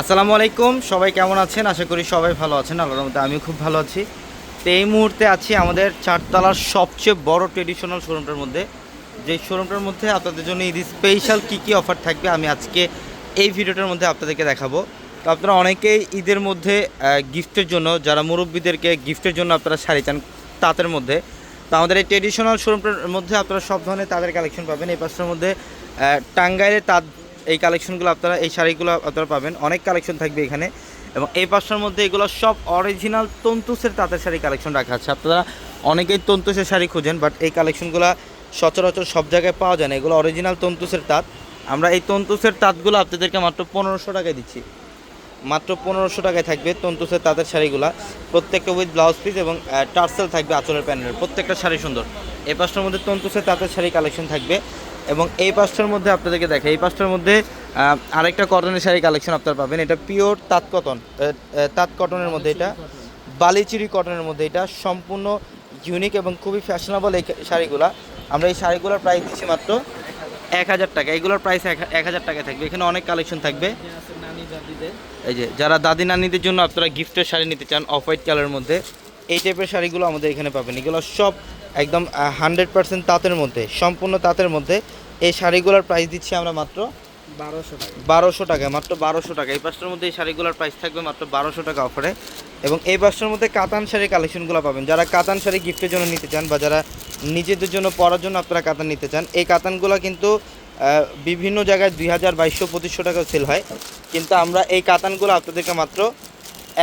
আসসালামু আলাইকুম সবাই কেমন আছেন? আশা করি সবাই ভালো আছেন আল্লাহর মধ্যে আমিও খুব ভালো আছি। তো এই মুহূর্তে আছি আমাদের চারতলার সবচেয়ে বড় ট্রেডিশনাল শোরুমটার মধ্যে। যে শোরুমটার মধ্যে আপনাদের জন্য ঈদ স্পেশাল কী কী অফার থাকবে আমি আজকে এই ভিডিওটার মধ্যে আপনাদেরকে দেখাবো। তো আপনারা অনেকেই ঈদের মধ্যে গিফটের জন্য যারা মুরব্বীদেরকে গিফটের জন্য আপনারা শাড়ি চান তাঁতের মধ্যে তো আমাদের এই ট্রেডিশনাল শোরুমটার মধ্যে আপনারা সব ধরনের তাদের কালেকশন পাবেন। এই পাঁচটার মধ্যে আহ, টাঙ্গাইলের তাঁত এই কালেকশনগুলো আপনারা, এই শাড়িগুলো আপনারা পাবেন। অনেক কালেকশন থাকবে এখানে। এবং এই পাঁচটার মধ্যে এগুলো সব অরিজিনাল তন্তুসের তাঁতের শাড়ি কালেকশন রাখা আছে। আপনারা অনেকেই তন্তুসের শাড়ি খুঁজেন বাট এই কালেকশনগুলো সচরাচর সব জায়গায় পাওয়া যায় না। এগুলো অরিজিনাল তন্তুসের তাঁত। আমরা এই তন্তুসের তাঁতগুলো আপনাদেরকে মাত্র পনেরোশো টাকায় দিচ্ছি। মাত্র পনেরোশো টাকায় থাকবে তন্তুসের তাঁতের শাড়িগুলো। প্রত্যেকটা উইথ ব্লাউজ পিস এবং টার্সেল থাকবে আঁচলের প্যানেলের। প্রত্যেকটা শাড়ি সুন্দর। এ পাঁচটার মধ্যে তন্তুসের তাঁতের শাড়ি কালেকশন থাকবে। এবং এই পাঁচটার মধ্যে আপনাদেরকে দেখে এই পাঁচটার মধ্যে আরেকটা কটনের শাড়ি কালেকশন আপনারা পাবেন। এটা পিওর তাঁত কটন তাঁত কটনের মধ্যে এটা বালিচিরি কটনের মধ্যে এটা সম্পূর্ণ ইউনিক এবং খুবই ফ্যাশনেবল এই শাড়িগুলা। আমরা এই শাড়িগুলোর প্রাইস দিচ্ছি মাত্র এক হাজার টাকা। এগুলোর প্রাইস এক হাজার টাকা থাকবে। এখানে অনেক কালেকশন থাকবে। এই যে যারা দাদি নানিদের জন্য আপনারা গিফটের শাড়ি নিতে চান অফ হোয়াইট কালারের মধ্যে এই টাইপের শাড়িগুলো আমাদের এখানে পাবেন। এগুলো সব একদম হান্ড্রেড পার্সেন্ট তাঁতের মধ্যে সম্পূর্ণ তাঁতের মধ্যে। এই শাড়িগুলোর প্রাইস দিচ্ছি আমরা মাত্র বারোশো টাকা। বারোশো টাকা মাত্র বারোশো টাকা। এই পাঁচটার মধ্যে এই শাড়িগুলোর প্রাইস থাকবে মাত্র বারোশো টাকা অফারে এবং এই পাঁচটার মধ্যে কাতান শাড়ির কালেকশনগুলো পাবেন। যারা কাতান শাড়ি গিফটের জন্য নিতে চান বা যারা নিজেদের জন্য পরার জন্য আপনারা কাতান নিতে চান এই কাতানগুলো কিন্তু বিভিন্ন জায়গায় দুই হাজার বাইশশো পঁচিশশো টাকা সেল হয়। কিন্তু আমরা এই কাতানগুলো আপনাদেরকে মাত্র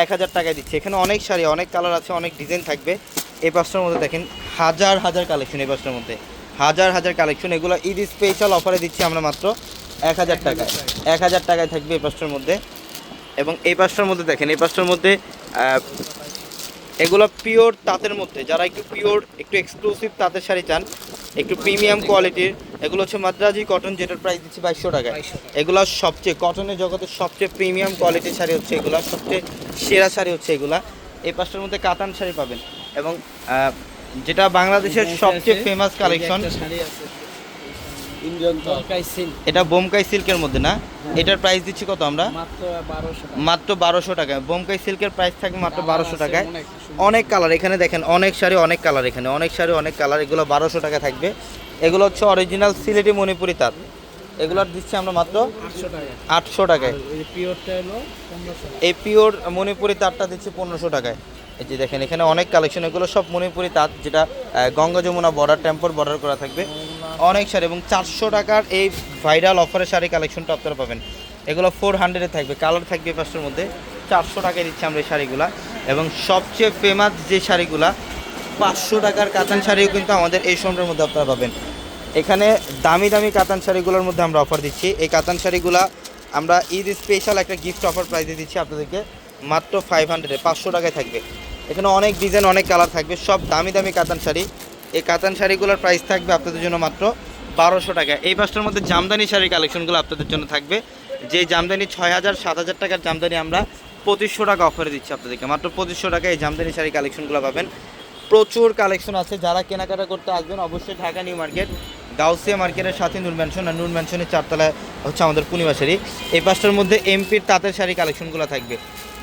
এক হাজার টাকায় দিচ্ছি। এখানে অনেক শাড়ি, অনেক কালার আছে, অনেক ডিজাইন থাকবে। এই পাঁচটার মধ্যে দেখেন, হাজার হাজার কালেকশন এই পাঁচটার মধ্যে। হাজার হাজার কালেকশন, এগুলো ঈদ স্পেশাল অফারে দিচ্ছি আমরা মাত্র এক হাজার টাকায়। এক হাজার টাকায় থাকবে এই পাঁচটার মধ্যে। এবং এই পাঁচটার মধ্যে দেখেন এই পাঁচটার মধ্যে এগুলো পিওর তাঁতের মধ্যে, যারা একটু পিওর একটু এক্সক্লুসিভ তাঁতের শাড়ি চান একটু প্রিমিয়াম কোয়ালিটির এগুলো হচ্ছে মাদ্রাজি কটন যেটার প্রাইস দিচ্ছে বাইশশো টাকায়। এগুলো সবচেয়ে কটনের জগতের সবচেয়ে প্রিমিয়াম কোয়ালিটির শাড়ি হচ্ছে এগুলো সবচেয়ে সেরা শাড়ি হচ্ছে এগুলা। এই পাঁচটার মধ্যে কাতান শাড়ি পাবেন। এবং যেটা বাংলাদেশের সবচেয়ে ফেমাস কালেকশন শাড়ি আছে ইন্ডিয়ান তরকারি সিল্ক এটা বোমকাই সিল্কের মধ্যে না? এটার প্রাইস দিচ্ছি কত আমরা? মাত্র বারোশো টাকা। টাকায় বোমকাই সিল্কের প্রাইস থাকবে মাত্র বারোশো টাকায়। অনেক কালার এখানে দেখেন অনেক শাড়ি অনেক কালার এখানে। অনেক শাড়ি অনেক কালার এগুলো বারোশো টাকা থাকবে। এগুলো হচ্ছে অরিজিনাল সিলেটি মণিপুরি তাঁত। এগুলোর দিচ্ছি আমরা মাত্র আটশো টাকা। আটশো টাকায়। এই পিওর মণিপুরি তাঁতটা দিচ্ছি পনেরোশো টাকায়। এই যে দেখেন এখানে অনেক কালেকশন এগুলো সব মণিপুরি তাঁত যেটা Ganga Jamuna border temple border করা থাকবে। অনেক শাড়ি এবং চারশো টাকার এই ভাইরাল অফারের শাড়ি কালেকশনটা আপনারা পাবেন। এগুলো ফোর হান্ড্রেডে থাকবে কালার থাকবে পাঁচশোর মধ্যে। চারশো টাকায় দিচ্ছি আমরা এই শাড়িগুলা। এবং সবচেয়ে ফেমাস যে শাড়িগুলা, পাঁচশো টাকার কাতান শাড়িও কিন্তু আমাদের এই সময়ের মধ্যে আপনারা পাবেন। এখানে দামি দামি কাতান শাড়িগুলোর মধ্যে আমরা অফার দিচ্ছি। এই কাতান শাড়িগুলা আমরা ঈদ স্পেশাল একটা গিফট অফার প্রাইজে দিচ্ছি আপনাদেরকে। মাত্র ফাইভ হান্ড্রেডে পাঁচশো টাকায় থাকবে। এখানে অনেক ডিজাইন অনেক কালার থাকবে। সব দামি দামি কাতান শাড়ি। এই কাতান শাড়িগুলোর প্রাইস থাকবে আপনাদের জন্য মাত্র বারোশো টাকা। এই পাঁচটার মধ্যে জামদানি শাড়ির কালেকশনগুলো আপনাদের জন্য থাকবে। যে জামদানি ছয় হাজার, সাত হাজার টাকার জামদানি আমরা পঁচিশশো টাকা অফারে দিচ্ছি আপনাদেরকে। মাত্র পঁচিশশো টাকা এই জামদানি শাড়ি কালেকশনগুলো পাবেন। প্রচুর কালেকশন আছে। যারা কেনাকাটা করতে আসবেন, অবশ্যই ঢাকা নিউ মার্কেট, গাউসিয়া মার্কেটের সাথে নূর ম্যানশন আর নূর ম্যানশনের চারতলায় হচ্ছে আমাদের পূর্ণিমা শাড়ি। এই পাঁচটার মধ্যে এমপির তাঁতের শাড়ি কালেকশনগুলো থাকবে।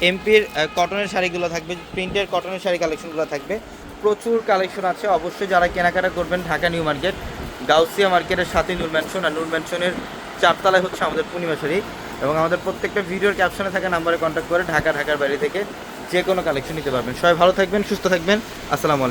এমপির কটনের শাড়িগুলো থাকবে। প্রিন্টের কটনের শাড়ি কালেকশনগুলো থাকবে। প্রচুর কালেকশন আছে। অবশ্যই যারা কেনাকাটা করবেন ঢাকা নিউ মার্কেট, গাউসিয়া মার্কেটের সাথে নূর ম্যানশন আর নূর ম্যানশনের চারতলায় হচ্ছে আমাদের পূর্ণিমা শরীর এবং আমাদের প্রত্যেকটা ভিডিওর ক্যাপশনে থাকা নাম্বারে কন্ট্যাক্ট করে ঢাকা, ঢাকার বাইরে থেকে যে কোনো কালেকশন নিতে পারবেন। সবাই ভালো থাকবেন, সুস্থ থাকবেন। আসসালামু আলাইকুম।